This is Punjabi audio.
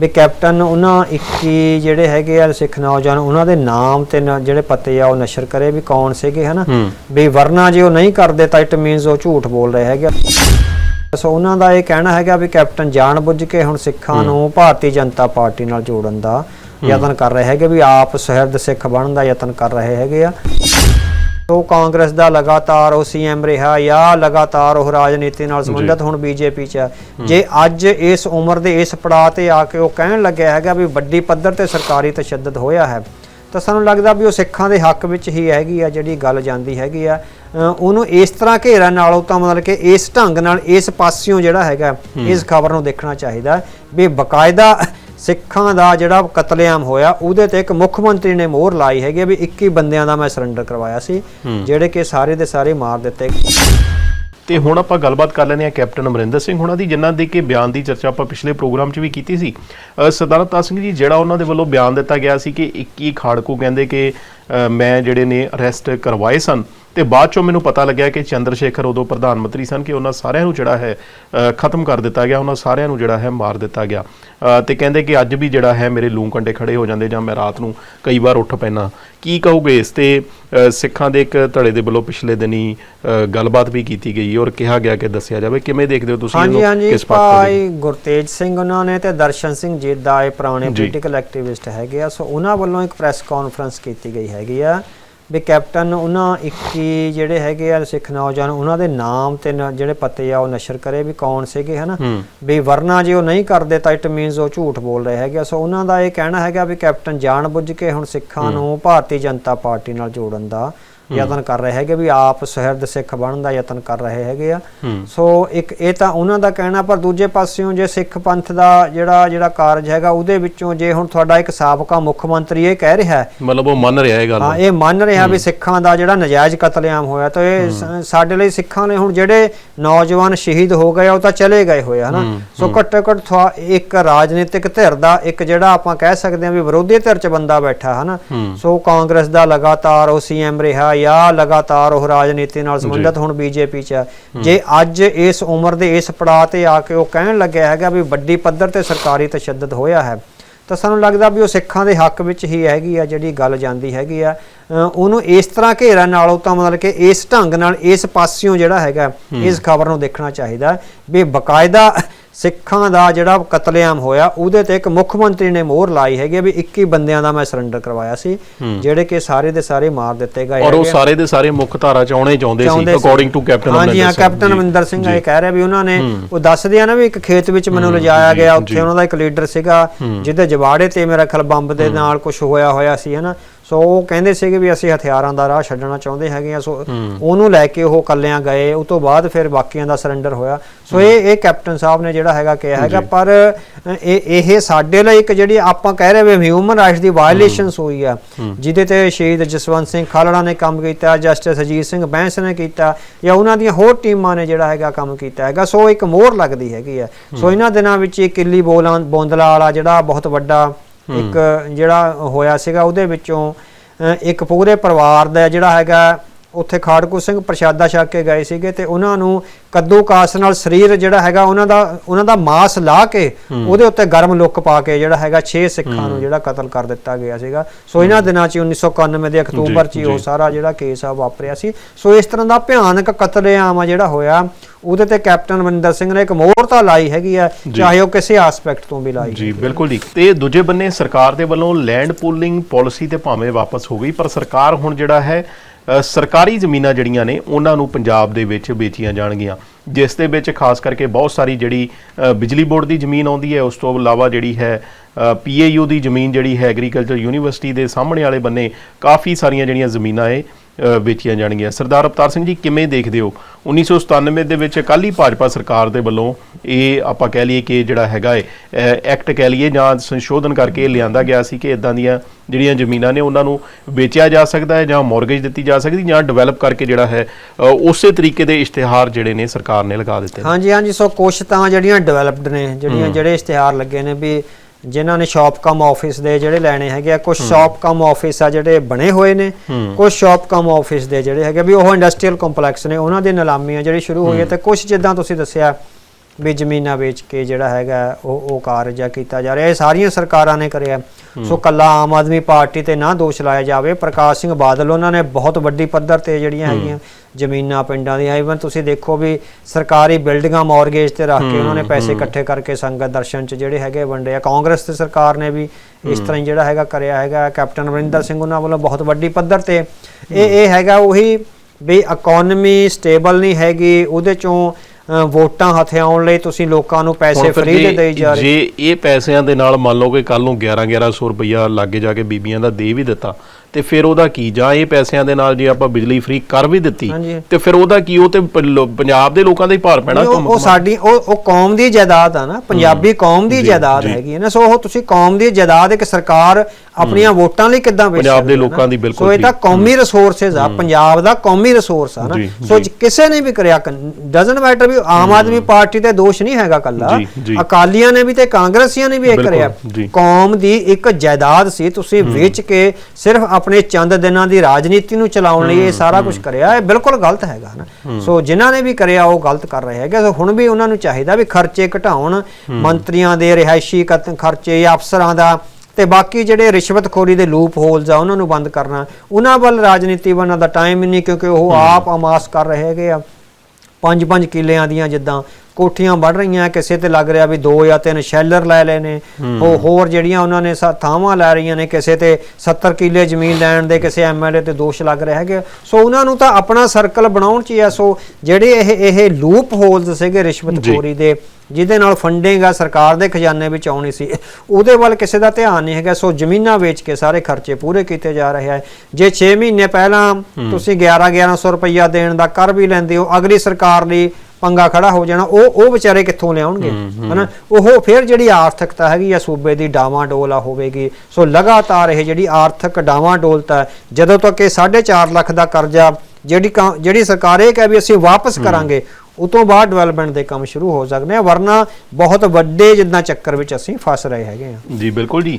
ਵੀ ਕੈਪਟਨ ਉਹਨਾਂ 21 ਜਿਹੜੇ ਹੈਗੇ ਆ ਸਿੱਖ ਨੌਜਵਾਨ ਉਹਨਾਂ ਦੇ ਨਾਮ ਤੇ ਜਿਹੜੇ ਪਤੇ ਆ ਉਹ ਨਸ਼ਰ ਕਰੇ ਵੀ ਕੌਣ ਸੀਗੇ ਹਨਾ? ਵੀ ਵਰਨਾ ਜੇ ਉਹ ਨਹੀਂ ਕਰਦੇ ਤਾਂ ਇਟ ਮੀਨਸ ਉਹ ਝੂਠ ਬੋਲ ਰਹੇ ਹੈਗੇ ਸੋ ਉਹਨਾਂ ਦਾ ਇਹ ਕਹਿਣਾ ਹੈਗਾ ਵੀ ਕੈਪਟਨ ਜਾਣਬੁੱਝ ਕੇ ਹੁਣ ਸਿੱਖਾਂ ਨੂੰ ਭਾਰਤੀ ਜਨਤਾ ਪਾਰਟੀ ਨਾਲ ਜੋੜਨ ਦਾ ਯਤਨ ਕਰ ਰਹੇ ਹੈਗੇ ਵੀ ਆਪ ਸੁਹਿਰਦ ਸਿੱਖ ਬਣਨ ਦਾ ਯਤਨ ਕਰ ਰਹੇ ਹੈਗੇ ਆ। ਉਹ ਕਾਂਗਰਸ ਦਾ ਲਗਾਤਾਰ ਉਹ ਸੀਐਮ ਰਿਹਾ ਜਾਂ ਲਗਾਤਾਰ ਉਹ ਰਾਜਨੀਤੀ ਨਾਲ ਸੰਬੰਧਿਤ ਹੁਣ ਬੀਜੇਪੀ ਚ ਹੈ। ਜੇ ਅੱਜ ਇਸ ਉਮਰ ਦੇ ਇਸ ਪੜਾਅ ਤੇ ਆ ਕੇ ਉਹ ਕਹਿਣ ਲੱਗਿਆ ਹੈਗਾ ਵੀ ਵੱਡੀ ਪੱਧਰ ਤੇ ਸਰਕਾਰੀ ਤਸ਼ੱਦਦ ਹੋਇਆ ਹੈ ਤਾਂ ਸਾਨੂੰ ਲੱਗਦਾ ਵੀ ਉਹ ਸਿੱਖਾਂ ਦੇ ਹੱਕ ਵਿੱਚ ਹੀ ਹੈਗੀ ਆ ਜਿਹੜੀ ਗੱਲ ਜਾਂਦੀ ਹੈਗੀ ਆ। ਉਹਨੂੰ ਇਸ ਤਰ੍ਹਾਂ ਘੇਰਾ ਨਾਲੋਂ ਤਾਂ ਮਤਲਬ ਕਿ ਇਸ ਢੰਗ ਨਾਲ ਇਸ ਪਾਸਿਓਂ ਜਿਹੜਾ ਹੈਗਾ ਇਸ ਖਬਰ ਨੂੰ ਦੇਖਣਾ ਚਾਹੀਦਾ ਵੀ ਬਕਾਇਦਾ ਸਿੱਖਾਂ ਦਾ ਜਿਹੜਾ ਕਤਲੇਆਮ ਹੋਇਆ ਉਹਦੇ ਤੇ ਇੱਕ ਮੁੱਖ ਮੰਤਰੀ ਨੇ ਮੋਹਰ ਲਾਈ ਹੈਗੀ ਆ ਵੀ 21 ਬੰਦਿਆਂ ਦਾ ਮੈਂ ਸਰੈਂਡਰ ਕਰਵਾਇਆ ਸੀ ਜਿਹੜੇ ਕਿ ਸਾਰੇ ਦੇ ਸਾਰੇ ਮਾਰ ਦਿੱਤੇ। ਤੇ ਹੁਣ ਆਪਾਂ ਗੱਲਬਾਤ ਕਰ ਲੈਂਦੇ ਹਾਂ ਕੈਪਟਨ ਅਮਰਿੰਦਰ ਸਿੰਘ ਹੁਣਾਂ ਦੀ ਜਿਨ੍ਹਾਂ ਦੇ ਕਿ ਬਿਆਨ ਦੀ ਚਰਚਾ ਆਪਾਂ ਪਿਛਲੇ ਪ੍ਰੋਗਰਾਮ 'ਚ ਵੀ ਕੀਤੀ ਸੀ। ਸਰਦਾਰ ਅਵਤਾਰ ਸਿੰਘ ਜੀ ਜਿਹੜਾ ਉਹਨਾਂ ਦੇ ਵੱਲੋਂ ਬਿਆਨ ਦਿੱਤਾ ਗਿਆ ਸੀ ਕਿ 21 ਖਾੜਕੂ ਕਹਿੰਦੇ ਕਿ ਮੈਂ ਜਿਹੜੇ ਨੇ ਅਰੈਸਟ ਕਰਵਾਏ ਸਨ ਤੇ ਬਾਅਦ ਚੋਂ ਮੈਨੂੰ ਪਤਾ ਲੱਗਿਆ ਕਿ ਚੰਦਰ ਸ਼ੇਖਰ ਉਦੋਂ ਪ੍ਰਧਾਨ ਮੰਤਰੀ ਸਨ ਕਿ ਉਹਨਾਂ ਸਾਰਿਆਂ ਨੂੰ ਜਿਹੜਾ ਹੈ ਖਤਮ ਕਰ ਦਿੱਤਾ ਗਿਆ ਉਹਨਾਂ ਸਾਰਿਆਂ ਨੂੰ ਜਿਹੜਾ ਹੈ ਮਾਰ ਦਿੱਤਾ ਗਿਆ। ਤੇ ਕਹਿੰਦੇ ਕਿ ਅੱਜ ਵੀ ਜਿਹੜਾ ਹੈ ਮੇਰੇ ਲੂੰ ਕੰਡੇ ਖੜੇ ਹੋ ਜਾਂਦੇ ਜਾਂ ਮੈਂ ਰਾਤ ਨੂੰ ਕਈ ਵਾਰ ਉੱਠ ਪੈਣਾ ਕੀ ਕਹੋਗੇ ਇਸ ਤੇ ਸਿੱਖਾਂ ਦੇ ਇੱਕ ਧੜੇ ਦੇ ਵੱਲੋਂ ਪਿਛਲੇ ਦਿਨੀ ਗੱਲਬਾਤ ਵੀ ਕੀਤੀ ਗਈ ਔਰ ਕਿਹਾ ਗਿਆ ਕਿ ਦੱਸਿਆ ਜਾਵੇ। ਕਿਵੇਂ ਦੇਖਦੇ ਹੋ ਤੁਸੀਂ ਇਹਨੂੰ ਹਾਂਜੀ ਕਿਸ ਦੇਖਦੇ ਭਾਈ ਗੁਰਤੇਜ ਸਿੰਘ ਉਹਨਾਂ ਨੇ ਤੇ ਦਰਸ਼ਨ ਸਿੰਘ ਜੀਦਾ ਇਹ ਪੁਰਾਣੇ। ਪੋਲੀਟੀਕਲ ਐਕਟਿਵਿਸਟ ਹੈਗੇ ਆ ਸੋ ਉਹਨਾਂ ਵੱਲੋਂ ਇੱਕ ਪ੍ਰੈਸ ਕਾਨਫਰੰਸ ਕੀਤੀ ਗਈ ਹੈਗੀ ਆ। ਵੀ ਕੈਪਟਨ ਉਹਨਾਂ 21 ਜਿਹੜੇ ਹੈਗੇ ਆ ਸਿੱਖ ਨੌਜਵਾਨ ਉਹਨਾਂ ਦੇ ਨਾਮ ਤੇ ਜਿਹੜੇ ਪਤੇ ਆ ਉਹ ਨਸ਼ਰ ਕਰੇ ਵੀ ਕੌਣ ਸੀਗੇ ਹਨਾ? ਵੀ ਵਰਨਾ ਜੇ ਉਹ ਨਹੀਂ ਕਰਦੇ ਤਾਂ ਇਟ ਮੀਨਸ ਉਹ ਝੂਠ ਬੋਲ ਰਹੇ ਹੈਗੇ। ਸੋ ਉਹਨਾਂ ਦਾ ਇਹ ਕਹਿਣਾ ਹੈਗਾ ਵੀ ਕੈਪਟਨ ਜਾਣਬੁੱਝ ਕੇ ਹੁਣ ਸਿੱਖਾਂ ਨੂੰ ਭਾਰਤੀ ਜਨਤਾ ਪਾਰਟੀ ਨਾਲ ਜੋੜਨ ਦਾ ਯਤਨ ਕਰ ਰਹੇ ਹੈਗੇ ਵੀ ਆਪ ਸੁਹਿਰਦ ਸਿੱਖ ਬਣਨ ਦਾ ਯਤਨ ਕਰ ਰਹੇ ਹੈਗੇ ਆ। ਸੋ ਇੱਕ ਇਹ ਤਾਂ ਉਹਨਾਂ ਦਾ ਕਹਿਣਾ ਪਰ ਦੂਜੇ ਪਾਸਿਓਂ ਜੇ ਸਿੱਖ ਪੰਥ ਦਾ ਜਿਹੜਾ ਜਿਹੜਾ ਕਾਰਜ ਹੈਗਾ ਉਹਦੇ ਵਿੱਚੋਂ ਜੇ ਹੁਣ ਤੁਹਾਡਾ ਇੱਕ ਸਾਬਕਾ ਮੁੱਖ ਮੰਤਰੀ ਇਹ ਕਹਿ ਰਿਹਾ ਹੈ। ਮਤਲਬ ਉਹ ਮੰਨ ਰਿਹਾ ਇਹ ਗੱਲ ਹਾਂ ਇਹ ਮੰਨ ਰਿਹਾ ਵੀ ਸਿੱਖਾਂ ਦਾ ਜਿਹੜਾ ਨਜਾਇਜ਼ ਕਤਲੇਆਮ ਹੋਇਆ ਤਾਂ ਇਹ ਸਾਡੇ ਲਈ ਸਿੱਖਾਂ ਨੇ ਹੁਣ ਜਿਹੜੇ ਨੌਜਵਾਨ ਸ਼ਹੀਦ ਹੋ ਗਏ ਉਹ ਤਾਂ ਚਲੇ ਗਏ ਹੋਏ ਹਨਾ? ਸੋ ਘੱਟੋ ਘੱਟ ਇੱਕ ਰਾਜਨੀਤਿਕ ਧਿਰ ਦਾ ਇੱਕ ਜਿਹੜਾ ਆਪਾਂ ਕਹਿ ਸਕਦੇ ਹਾਂ ਵੀ ਵਿਰੋਧੀ ਧਿਰ 'ਚ ਬੰਦਾ ਬੈਠਾ ਹਨਾ? ਸੋ ਕਾਂਗਰਸ ਦਾ ਲਗਾਤਾਰ ਉਹ ਸੀਐਮ ਰਿਹਾ ਜਾਂ ਲਗਾਤਾਰ ਉਹ ਰਾਜਨੀਤੀ ਨਾਲ ਸੰਬੰਧਿਤ ਹੁਣ ਬੀਜੇਪੀ ਚ। ਜੇ ਅੱਜ ਇਸ ਉਮਰ ਦੇ ਇਸ ਪੜਾਅ ਤੇ ਆ ਕੇ ਉਹ ਕਹਿਣ ਲੱਗਿਆ ਹੈਗਾ ਵੀ ਵੱਡੀ ਪੱਧਰ ਤੇ ਸਰਕਾਰੀ ਤਸ਼ੱਦਦ ਹੋਇਆ ਹੈ ਤਾਂ ਸਾਨੂੰ ਲੱਗਦਾ ਵੀ ਉਹ ਸਿੱਖਾਂ ਦੇ ਹੱਕ ਵਿੱਚ ਹੀ ਹੈਗੀ ਆ ਜਿਹੜੀ ਗੱਲ ਜਾਂਦੀ ਹੈਗੀ ਆ। ਉਹਨੂੰ ਇਸ ਤਰ੍ਹਾਂ ਘੇਰਾ ਨਾਲੋਂ ਤਾਂ ਮਤਲਬ ਕਿ ਇਸ ਢੰਗ ਨਾਲ ਇਸ ਪਾਸਿਓਂ ਜਿਹੜਾ ਹੈਗਾ ਇਸ ਖਬਰ ਨੂੰ ਦੇਖਣਾ ਚਾਹੀਦਾ ਵੀ ਬਕਾਇਦਾ ਸਿੱਖਾਂ ਦਾ ਜਿਹੜਾ ਕਤਲੇਆਮ ਹੋਇਆ ਉਹਦੇ ਤੇ ਇੱਕ ਮੁੱਖ ਮੰਤਰੀ ਨੇ ਮੋਹਰ ਲਾਈ ਹੈਗੀ ਵੀ 21 ਬੰਦਿਆਂ ਦਾ ਮੈਂ ਸਰੈਂਡਰ ਕਰਵਾਇਆ ਸੀ ਜਿਹੜੇ ਕਿ ਸਾਰੇ ਦੇ ਸਾਰੇ ਮਾਰ ਦਿੱਤੇ ਗਏ ਔਰ ਉਹ। ਸਾਰੇ ਦੇ ਸਾਰੇ ਮੁੱਖ ਧਾਰਾ ਚ ਆਉਣੇ ਚਾਹੁੰਦੇ ਸੀ। ਅਕੋਰਡਿੰਗ ਟੂ ਕੈਪਟਨ ਹਾਂ ਸਿੰਘ। ਕੈਪਟਨ ਜੀ। ਅਮਰਿੰਦਰ ਸਿੰਘ। ਇਹ ਕਹਿ ਰਿਹਾ ਵੀ ਉਹਨਾਂ ਨੇ ਉਹ ਦੱਸਦੇ ਆ ਨਾ ਵੀ ਇੱਕ ਖੇਤ ਵਿੱਚ ਮੈਨੂੰ ਲਿਜਾਇਆ ਗਿਆ। ਉੱਥੇ ਉਹਨਾਂ ਦਾ ਇੱਕ ਲੀਡਰ ਸੀਗਾ ਜਿਹਦੇ ਜਵਾੜੇ ਤੇ ਮੇਰਾ ਖਲ ਬੰਬ ਦੇ ਨਾਲ ਕੁਝ ਹੋਇਆ ਹੋਇਆ ਸੀ ਹਨਾ ਸੋ ਉਹ ਕਹਿੰਦੇ ਸੀਗੇ ਵੀ ਅਸੀਂ ਹਥਿਆਰਾਂ ਦਾ ਰਾਹ ਛੱਡਣਾ ਚਾਹੁੰਦੇ ਹੈਗੇ ਆ ਸੋ ਉਹਨੂੰ ਲੈ ਕੇ ਉਹ ਕੱਲਿਆਂ ਗਏ ਉਸ ਤੋਂ ਬਾਅਦ ਫਿਰ ਬਾਕੀਆਂ ਦਾ ਸਰੈਂਡਰ ਹੋਇਆ। ਸੋ ਇਹ ਇਹ ਕੈਪਟਨ ਸਾਹਿਬ ਨੇ ਜਿਹੜਾ ਹੈਗਾ ਕਿਹਾ ਹੈਗਾ ਪਰ ਇਹ ਇਹ ਸਾਡੇ ਲਈ ਇੱਕ ਜਿਹੜੀ ਆਪਾਂ ਕਹਿ ਰਹੇ ਵੀ ਹਿਊਮਨ ਰਾਈਟਸ ਦੀ ਵਾਇਲੇਸ਼ਨਸ ਹੋਈ ਆ। ਜਿਹਦੇ ਤੇ ਸ਼ਹੀਦ ਜਸਵੰਤ ਸਿੰਘ ਖਾਲੜਾ ਨੇ ਕੰਮ ਕੀਤਾ ਜਸਟਿਸ ਅਜੀਤ ਸਿੰਘ ਬੈਂਸ ਨੇ ਕੀਤਾ ਜਾਂ ਉਹਨਾਂ ਦੀਆਂ ਹੋਰ ਟੀਮਾਂ ਨੇ ਜਿਹੜਾ ਹੈਗਾ ਕੰਮ ਕੀਤਾ ਹੈਗਾ। ਸੋ ਇੱਕ ਮੋਹਰ ਲੱਗਦੀ ਹੈਗੀ ਆ। ਸੋ ਇਹਨਾਂ ਦਿਨਾਂ ਵਿੱਚ ਇਹ ਕਿੱਲੀ ਬੋਲਾਂ ਬੋਂਦਲਾ ਵਾਲਾ ਜਿਹੜਾ ਬਹੁਤ ਵੱਡਾ ਇੱਕ ਜਿਹੜਾ ਹੋਇਆ ਸੀਗਾ ਉਹਦੇ ਵਿੱਚੋਂ ਇੱਕ ਪੂਰੇ ਪਰਿਵਾਰ ਦਾ ਜਿਹੜਾ ਹੈਗਾ ਉੱਥੇ ਖਾੜਕੂ ਸਿੰਘ ਪ੍ਰਸ਼ਾਦਾ ਛਕ ਕੇ ਗਏ ਸੀਗੇ ਤੇ ਉਹਨਾਂ ਨੂੰ ਕੱਦੂ ਕਾਸ ਨਾਲ ਸਰੀਰ ਜਿਹੜਾ ਹੈਗਾ ਉਹਨਾਂ ਦਾ ਉਹਨਾਂ ਦਾ ਮਾਸ ਲਾ ਕੇ ਉਹਦੇ ਉੱਤੇ ਗਰਮ ਲੁੱਕ ਪਾ ਕੇ ਜਿਹੜਾ ਹੈਗਾ 6 ਸਿੱਖਾਂ ਨੂੰ ਜਿਹੜਾ ਕਤਲ ਕਰ ਦਿੱਤਾ ਗਿਆ ਸੀਗਾ। ਸੋ ਇਹਨਾਂ ਦਿਨਾਂ 'ਚ 1991 ਦੇ ਅਕਤੂਬਰ 'ਚ ਉਹ। ਸਾਰਾ ਜਿਹੜਾ ਕੇਸ ਆ ਵਾਪਰਿਆ ਸੀ। ਸੋ ਇਸ ਤਰ੍ਹਾਂ ਦਾ ਭਿਆਨਕ ਕਤਲੇਆਮ ਆ ਜਿਹੜਾ ਹੋਇਆ ਉਹਦੇ ਤੇ ਕੈਪਟਨ ਅਮਰਿੰਦਰ ਸਿੰਘ ਨੇ ਇੱਕ ਮੋਹਰ ਤਾਂ ਲਾਈ ਹੈਗੀ ਆ ਚਾਹੇ ਉਹ ਕਿਸੇ ਐਸਪੈਕਟ ਤੋਂ ਵੀ ਲਾਈ ਜੀ ਬਿਲਕੁਲ ਜੀ। ਤੇ ਦੂਜੇ ਬੰਨੇ ਸਰਕਾਰ ਦੇ ਵੱਲੋਂ ਲੈਂਡ ਪੂਲਿੰਗ ਪਾਲਿਸੀ ਤੇ ਭਾਵੇਂ ਵਾਪਸ ਹੋ ਗਈ ਪਰ ਸਰਕਾਰ ਹੁਣ ਜਿਹੜਾ ਹੈ ਸਰਕਾਰੀ ਜ਼ਮੀਨਾਂ ਜਿਹੜੀਆਂ ਨੇ ਉਹਨਾਂ ਨੂੰ ਪੰਜਾਬ ਦੇ ਵਿੱਚ ਵੇਚੀਆਂ ਜਾਣਗੀਆਂ। ਜਿਸ ਦੇ ਵਿੱਚ ਖਾਸ ਕਰਕੇ ਬਹੁਤ ਸਾਰੀ ਜਿਹੜੀ ਬਿਜਲੀ ਬੋਰਡ ਦੀ ਜ਼ਮੀਨ ਆਉਂਦੀ ਹੈ ਉਸ ਤੋਂ ਇਲਾਵਾ ਜਿਹੜੀ ਹੈ ਪੀਏਯੂ ਦੀ ਜ਼ਮੀਨ ਜਿਹੜੀ ਹੈ ਐਗਰੀਕਲਚਰ ਯੂਨੀਵਰਸਿਟੀ ਦੇ ਸਾਹਮਣੇ ਵਾਲੇ ਬੰਨੇ ਕਾਫੀ ਸਾਰੀਆਂ ਜਿਹੜੀਆਂ ਜ਼ਮੀਨਾਂ ਅ, ਵੇਚੀਆਂ ਜਾਣਗੀਆਂ। ਸਰਦਾਰ ਅਵਤਾਰ ਸਿੰਘ ਜੀ ਕਿਵੇਂ ਦੇਖਦੇ ਹੋ? 1997 ਦੇ ਵਿੱਚ ਅਕਾਲੀ ਭਾਜਪਾ ਸਰਕਾਰ ਦੇ ਵੱਲੋਂ ਇਹ ਆਪਾਂ ਕਹਿ ਲਈਏ ਕਿ ਜਿਹੜਾ ਹੈਗਾ ਹੈ ਐਕਟ ਕਹਿ ਲਈਏ ਜਾਂ ਸੰਸ਼ੋਧਨ ਕਰਕੇ ਇਹ ਲਿਆਂਦਾ ਗਿਆ ਸੀ ਕਿ ਇਦਾਂ ਦੀਆਂ ਜਿਹੜੀਆਂ ਜ਼ਮੀਨਾਂ ਨੇ ਉਹਨਾਂ ਨੂੰ ਵੇਚਿਆ ਜਾ ਸਕਦਾ ਹੈ ਜਾਂ ਮੌਰਗੇਜ ਦਿੱਤੀ ਜਾ ਸਕਦੀ ਜਾਂ ਡਿਵੈਲਪ ਕਰਕੇ ਜਿਹੜਾ ਹੈ ਉਸੇ ਤਰੀਕੇ ਦੇ ਇਸ਼ਤਿਹਾਰ ਜਿਹੜੇ ਨੇ ਸਰਕਾਰ ਨੇ ਲਗਾ ਦਿੱਤੇ ਹਾਂਜੀ ਹਾਂਜੀ ਸੋ ਤਾਂ ਜਿਹੜੀਆਂ ਡਿਵੈਲਪਡ ਨੇ ਜਿਹੜੀਆਂ ਜਿਹੜੇ ਇਸ਼ਤਿਹਾਰ ਲੱਗੇ ਨੇ ਵੀ ਜਿਨ੍ਹਾਂ ਨੇ ਸ਼ਾਪ ਕਮ ਆਫਿਸ ਦੇ ਜਿਹੜੇ ਲੈਣੇ ਹੈਗੇ ਆ ਕੁਝ ਸ਼ਾਪ ਕਮ ਆਫਿਸ ਆ ਜਿਹੜੇ ਬਣੇ ਹੋਏ ਨੇ ਕੁਝ ਸ਼ਾਪ ਕਮ ਆਫਿਸ ਦੇ ਜਿਹੜੇ ਹੈਗੇ ਵੀ ਉਹ ਇੰਡਸਟਰੀਅਲ ਕੰਪਲੈਕਸ ਨੇ ਉਹਨਾਂ ਦੀ ਨਿਲਾਮੀ ਆ ਜਿਹੜੀ ਸ਼ੁਰੂ ਹੋਈ ਹੈ ਤੇ ਕੁਝ ਜਿੱਦਾਂ ਤੁਸੀਂ ਦੱਸਿਆ ਵੀ ਜ਼ਮੀਨਾਂ ਵੇਚ ਕੇ ਜਿਹੜਾ ਹੈਗਾ ਉਹ ਉਹ ਕਾਰਜ ਆ ਕੀਤਾ ਜਾ ਰਿਹਾ। ਇਹ ਸਾਰੀਆਂ ਸਰਕਾਰਾਂ ਨੇ ਕਰਿਆ। ਸੋ ਕੱਲਾ ਆਮ ਆਦਮੀ ਪਾਰਟੀ ਤੇ ਨਾ ਦੋਸ਼ ਲਾਇਆ ਜਾਵੇ। ਪ੍ਰਕਾਸ਼ ਸਿੰਘ ਬਾਦਲ ਉਹਨਾਂ ਨੇ ਬਹੁਤ ਵੱਡੀ ਪੱਧਰ ਤੇ ਜਿਹੜੀਆਂ ਹੈਗੀਆਂ ਜ਼ਮੀਨਾਂ ਪਿੰਡਾਂ ਦੀਆਂ ਇਵਨ ਤੁਸੀਂ ਦੇਖੋ ਵੀ ਸਰਕਾਰੀ ਬਿਲਡਿੰਗਾਂ ਮਾਰਗੇਜ ਤੇ ਰੱਖ ਕੇ ਉਹਨਾਂ ਨੇ ਪੈਸੇ ਇਕੱਠੇ ਕਰਕੇ ਸੰਗਤ ਦਰਸ਼ਨ ਚ ਜਿਹੜੇ ਹੈਗੇ ਵੰਡੇ ਆ। ਕਾਂਗਰਸ ਤੇ ਸਰਕਾਰ ਨੇ ਵੀ ਇਸ ਤਰ੍ਹਾਂ ਹੀ ਜਿਹੜਾ ਹੈਗਾ ਕਰਿਆ ਹੈਗਾ। ਕੈਪਟਨ ਅਮਰਿੰਦਰ ਸਿੰਘ ਉਹਨਾਂ ਵੱਲੋਂ ਬਹੁਤ ਵੱਡੀ ਪੱਧਰ ਤੇ। ਇਹ ਇਹ ਹੈਗਾ ਉਹੀ ਵੀ ਇਕਨੋਮੀ ਸਟੇਬਲ ਨਹੀਂ ਹੈਗੀ। ਉਹਦੇ ਚੋਂ ਵੋਟਾਂ ਹਥਿਆਉਣ ਲਈ ਤੁਸੀਂ ਲੋਕਾਂ ਨੂੰ ਪੈਸੇ ਫਿਰ ਦੇ ਦੇਈ ਜਾ ਰਹੇ ਜੇ ਇਹ ਪੈਸਿਆਂ ਦੇ ਨਾਲ ਮੰਨ ਲਓ ਕਿ ਕੱਲ ਨੂੰ 11 1100 ਰੁਪਇਆ ਲਾਗੇ ਜਾ ਕੇ ਬੀਬੀਆਂ ਦਾ ਦੇ ਵੀ ਦਿੱਤਾ ਤੇ ਫਿਰ ਉਹਦਾ ਕੀ ਜਾਂ ਇਹ ਪੈਸਿਆਂ ਦੇ ਨਾਲ ਜੇ ਆਪਾਂ ਬਿਜਲੀ ਫ੍ਰੀ ਕਰ ਵੀ ਦਿੱਤੀ। ਤੇ ਫਿਰ ਉਹਦਾ ਕੀ ਉਹ ਤੇ ਪੰਜਾਬ ਦੇ ਲੋਕਾਂ ਦਾ ਹੀ ਭਾਰ ਪੈਣਾ ਉਹ ਘੁੰਮ- ਉਹ ਘੁੰਮ। ਸਾਡੀ ਉਹ ਉਹ ਕੌਮ ਦੀ ਜਾਇਦਾਦ ਆ ਨਾ ਪੰਜਾਬੀ ਕੌਮ ਦੀ ਜਾਇਦਾਦ। ਹੈਗੀ ਹੈ ਨਾ ਸੋ ਉਹ ਤੁਸੀਂ ਕੌਮ ਦੀ ਜਾਇਦਾਦ ਇੱਕ ਸਰਕਾਰ ਆਪਣੀਆਂ ਵੋਟਾਂ ਲਈ ਕਿੱਦਾਂ ਵੇਚ ਪੰਜਾਬ ਦੇ? ਲੋਕਾਂ ਦੀ ਬਿਲਕੁਲ ਸੋ ਇਹ ਤਾਂ। ਕੌਮੀ ਰਿਸੋਰਸਸ ਆ ਪੰਜਾਬ ਦਾ ਕੌਮੀ ਰਿਸੋਰਸ ਆ ਨਾ ਸੋ। ਕਿਸੇ ਨੇ ਵੀ ਕਰਿਆ ਡਸਨਟ ਮੈਟਰ ਵੀ ਆਮ ਆਦਮੀ ਪਾਰਟੀ ਤੇ ਦੋਸ਼ ਨਹੀਂ ਹੈਗਾ ਕੱਲਾ। ਅਕਾਲੀਆਂ ਨੇ ਵੀ ਤੇ ਕਾਂਗਰਸੀਆਂ ਨੇ ਵੀ ਇਹ ਕਰਿਆ। ਕੌਮ ਦੀ ਇੱਕ ਜਾਇਦਾਦ ਸੀ ਤੁਸੀਂ ਵੇਚ ਕੇ ਸਿਰਫ ਆਪਣੇ ਚੰਦ ਦਿਨਾਂ ਦੀ ਰਾਜਨੀਤੀ ਨੂੰ ਚਲਾਉਣ ਲਈ ਇਹ ਸਾਰਾ ਕੁਝ ਕਰਿਆ ਇਹ ਬਿਲਕੁਲ ਗਲਤ ਹੈਗਾ ਨਾ। ਸੋ ਜਿਨ੍ਹਾਂ ਨੇ ਵੀ ਕਰਿਆ ਉਹ ਗਲਤ ਕਰ ਰਹੇ ਹੈਗੇ। ਸੋ ਹੁਣ ਵੀ ਉਹਨਾਂ ਨੂੰ ਚਾਹੀਦਾ ਵੀ ਖਰਚੇ ਘਟਾਉਣ ਮੰਤਰੀਆਂ ਦੇ ਰਿਹਾਇਸ਼ੀ ਖਰਚੇ ਜਾਂ ਅਫਸਰਾਂ ਦਾ ਤੇ ਬਾਕੀ ਜਿਹੜੇ ਰਿਸ਼ਵਤਖੋਰੀ ਦੇ ਲੂਪ ਹੋਲਸ ਆ ਉਹਨਾਂ ਨੂੰ ਬੰਦ ਕਰਨਾ। ਉਹਨਾਂ ਵੱਲ ਰਾਜਨੀਤੀ ਬਣਨ ਦਾ ਟਾਈਮ ਹੀ ਨਹੀਂ ਕਿਉਂਕਿ ਉਹ ਆਪ ਅਮਾਸ ਕਰ ਰਹੇ ਹੈਗੇ ਆ। ਪੰਜ ਪੰਜ ਕਿੱਲਿਆਂ ਦੀਆਂ ਜਿੱਦਾਂ ਕੋਠੀਆਂ ਵੱਢ ਰਹੀਆਂ ਕਿਸੇ ਤੇ ਲੱਗ ਰਿਹਾ ਵੀ ਦੋ ਜਾਂ ਤਿੰਨ ਸ਼ੈਲਰ ਲੈ ਲਏ ਨੇ ਉਹ ਹੋਰ ਜਿਹੜੀਆਂ ਉਹਨਾਂ ਨੇ ਥਾਵਾਂ ਲੈ ਰਹੀਆਂ ਨੇ ਕਿਸੇ ਤੇ 70 ਕਿੱਲੇ ਜ਼ਮੀਨ ਲੈਣ ਦੇ ਕਿਸੇ ਐਮਐਲਏ ਤੇ ਦੋਸ਼ ਲੱਗ ਰਿਹਾ ਹੈਗੇ ਸੋ ਉਹਨਾਂ ਨੂੰ ਤਾਂ ਆਪਣਾ ਸਰਕਲ ਬਣਾਉਣ ਚ ਆ। ਸੋ ਜਿਹੜੇ ਇਹ ਇਹ ਲੂਪ ਹੋਲਸ ਸੀਗੇ ਰਿਸ਼ਵਤਖੋਰੀ ਦੇ ਜਿਹਦੇ ਨਾਲ ਫੰਡਿੰਗ ਆ ਸਰਕਾਰ ਦੇ ਖਜ਼ਾਨੇ ਵਿੱਚ ਆਉਣੀ ਸੀ ਉਹਦੇ ਵੱਲ ਕਿਸੇ ਦਾ ਧਿਆਨ ਨਹੀਂ ਹੈਗਾ। ਸੋ ਜ਼ਮੀਨਾਂ ਵੇਚ ਕੇ ਸਾਰੇ ਖਰਚੇ ਪੂਰੇ ਕੀਤੇ ਜਾ ਰਹੇ ਆ। ਜੇ 6 ਮਹੀਨੇ ਪਹਿਲਾਂ ਤੁਸੀਂ 11 1100 ਰੁਪਈਆ ਦੇਣ ਦਾ ਕਰ ਵੀ ਲੈਂਦੇ ਹੋ ਅਗਲੀ ਸਰਕਾਰ ਲਈ ਪੰਗਾ ਖੜਾ ਹੋ ਜਾਣਾ ਉਹ ਉਹ ਵਿਚਾਰੇ ਕਿੱਥੋਂ ਲਿਆਉਣਗੇ? ਹਨਾ? ਉਹ ਫਿਰ ਜਿਹੜੀ ਆਰਥਿਕਤਾ ਹੈਗੀ ਆ ਸੂਬੇ ਦੀ ਡਾਵਾਂਡੋਲ ਹੋਵੇਗੀ। ਸੋ ਲਗਾਤਾਰ ਇਹ ਜਿਹੜੀ ਆਰਥਿਕ ਡਾਵਾਂਡੋਲਤਾ ਹੈ, ਜਦੋਂ ਤੱਕ ਇਹ 4.5 ਲੱਖ ਦਾ ਕਰਜ਼ਾ ਜਿਹੜੀ ਜਿਹੜੀ ਸਰਕਾਰ ਇਹ ਕਹੇ ਵੀ ਅਸੀਂ ਵਾਪਸ ਕਰਾਂਗੇ ਉਹ ਤੋਂ ਬਾਅਦ ਡਿਵੈਲਪਮੈਂਟ ਦੇ ਕੰਮ ਸ਼ੁਰੂ ਹੋ ਸਕਦੇ ਆ ਵਰਨਾ ਬਹੁਤ ਵੱਡੇ ਜਿੱਦਾਂ ਚੱਕਰ ਵਿੱਚ ਅਸੀਂ ਫਸ ਰਹੇ ਹੈਗੇ ਆ। ਜੀ ਬਿਲਕੁਲ ਜੀ।